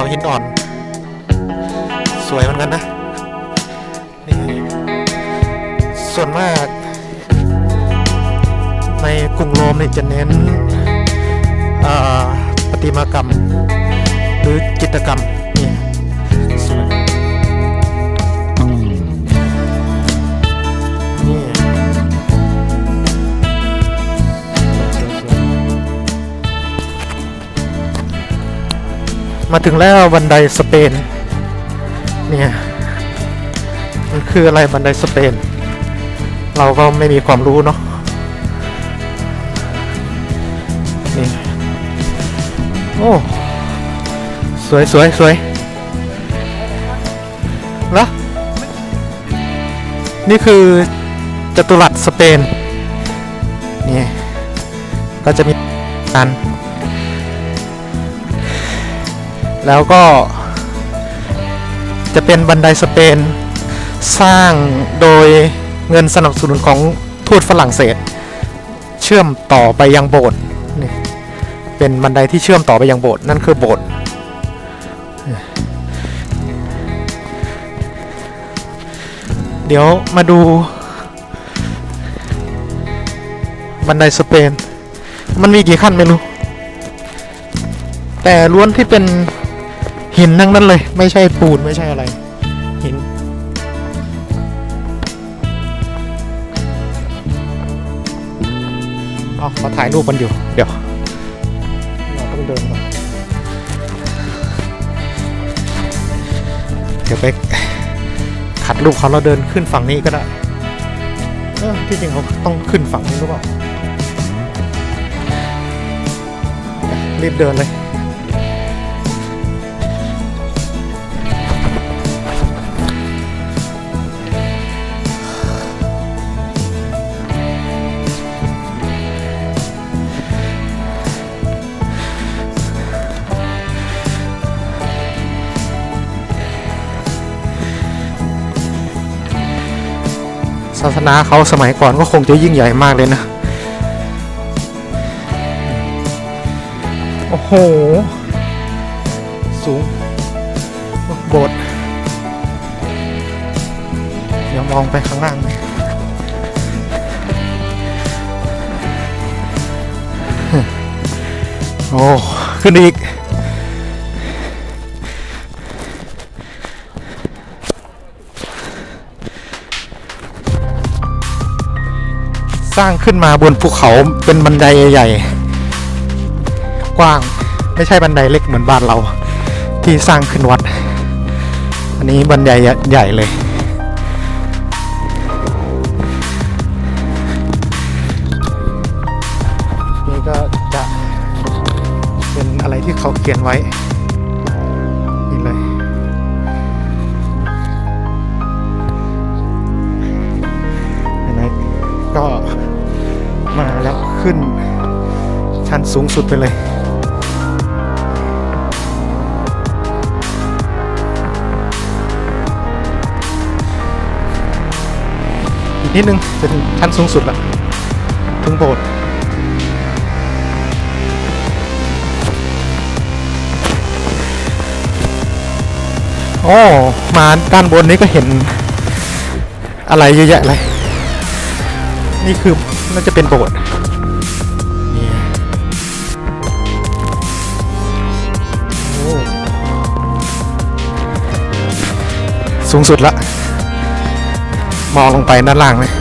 าหินอ่อน สวยเหมือนกันนะนี่ส่วนมาก ในกรุงโรมนี่จะเน้นประติมากรรม หรือจิตรกรรมนี่ มาถึงแล้วบันไดสเปน เนี่ย มันคืออะไรบันไดสเปน เราก็ไม่มีความรู้เนาะนี่ โอ้ สวยสวยสวยแล้วนี่คือจัตุรัสสเปน นี่ ก็จะมีกัน แล้วก็ จะเป็นบันไดสเปน สร้างโดยเงินสนับสนุนของทูตฝรั่งเศส เชื่อมต่อไปยังโบสถ์นี่เป็นบันไดที่เชื่อมต่อไปยังโบสถ์นั่นคือโบสถ์เดี๋ยวมาดู บันไดสเปน มันมีกี่ขั้นไม่รู้ แต่ล้วนที่เป็น หินทั้งนั้นเลย ไม่ใช่ปูนไม่ใช่อะไรหินอ๋อเขาถ่ายรูปกันอยู่ เดี๋ยวเราต้องเดินก่อนเดี๋ยวไปขัดรูปเขาแล้วเดินขึ้นฝั่งนี้ก็ได้เออที่จริงเขาต้องขึ้นฝั่งนี้หรือเปล่ารีบเดินเลย ศาสนาเขาสมัยก่อนก็คงจะยิ่งใหญ่มากเลยนะ โอ้โห สูงโบสถ์เดี๋ยวมองไปข้างล่างโอ้ ขึ้นอีก สร้างขึ้นมาบนภูเขาเป็นบันไดใหญ่ๆ กว้างไม่ใช่บันไดเล็กเหมือนบ้านเรา ที่สร้างขึ้นวัด อันนี้บันไดใหญ่เลย นี่ก็จะเป็นอะไรที่เขาเขียนไว้ นี่เลย มาแล้วขึ้นชั้นสูงสุดไปเลยอีกนิดนึงจะถึงชั้นสูงสุดละถึงโบสถ์โอ้มาด้านบนนี้ก็เห็นอะไรเยอะแยะเลย นี่คือน่าจะเป็นโบสถ์นี่โอ้สูงสุดละ มองลงไปด้านล่างเลย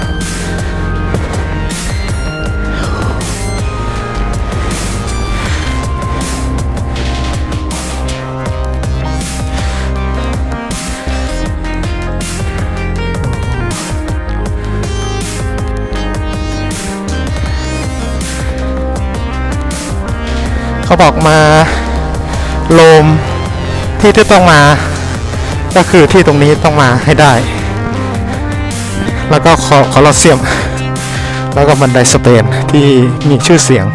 เขาบอกมาโลมที่ที่ต้องมา ก็คือที่ตรงนี้ต้องมาให้ได้ แล้วก็คอคอลอเซียม แล้วก็บันไดสเปนที่มีชื่อเสียง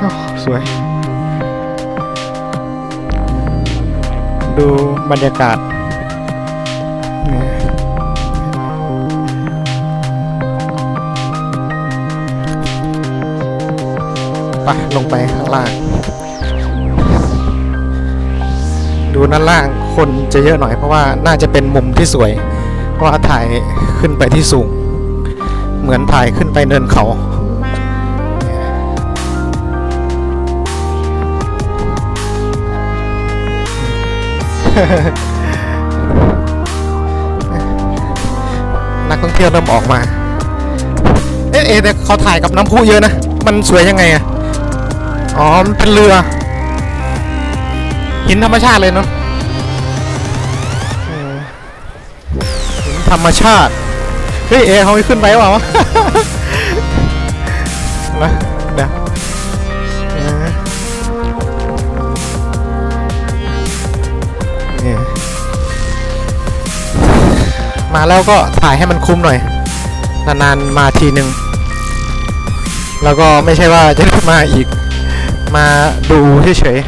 อ้าวสวย ดูบรรยากาศ ไปลงไปข้างล่าง ดูด้านล่างคนจะเยอะหน่อยเพราะว่าน่าจะเป็นมุมที่สวย เพราะว่าถ่ายขึ้นไปที่สูง เหมือนถ่ายขึ้นไปเนินเขานักท่องเที่ยวเริ่มออกมา เอ๊ะเอ๊ะแต่เขาถ่ายกับน้ำพุเยอะนะ มันสวยยังไงอะ อ๋อมันเป็นเรือ หินธรรมชาติเลยเนาะหินธรรมชาติ เฮ้ย เอเขาไม่ขึ้นไปเปล่าะนะเดี๋ยวมาแล้วก็ถ่ายให้มันคุ้มหน่อย นานๆมาทีหนึ่งแล้วก็ไม่ใช่ว่าจะได้มาอีก มาดูเฉย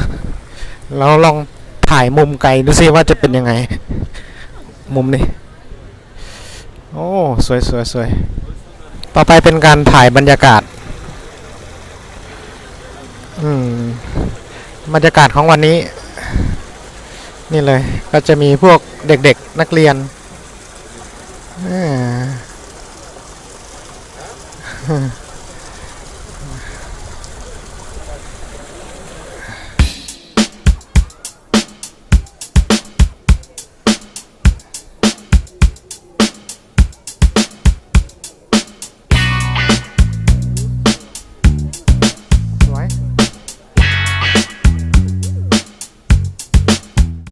ๆแล้วลองถ่ายมุมไกลดูซิว่าจะเป็นยังไง มุมนี้ โอ้ สวยสวยสวยต่อไปเป็นการถ่ายบรรยากาศ อืม บรรยากาศของวันนี้ นี่เลย ก็จะมีพวกเด็กๆนักเรียนอ่า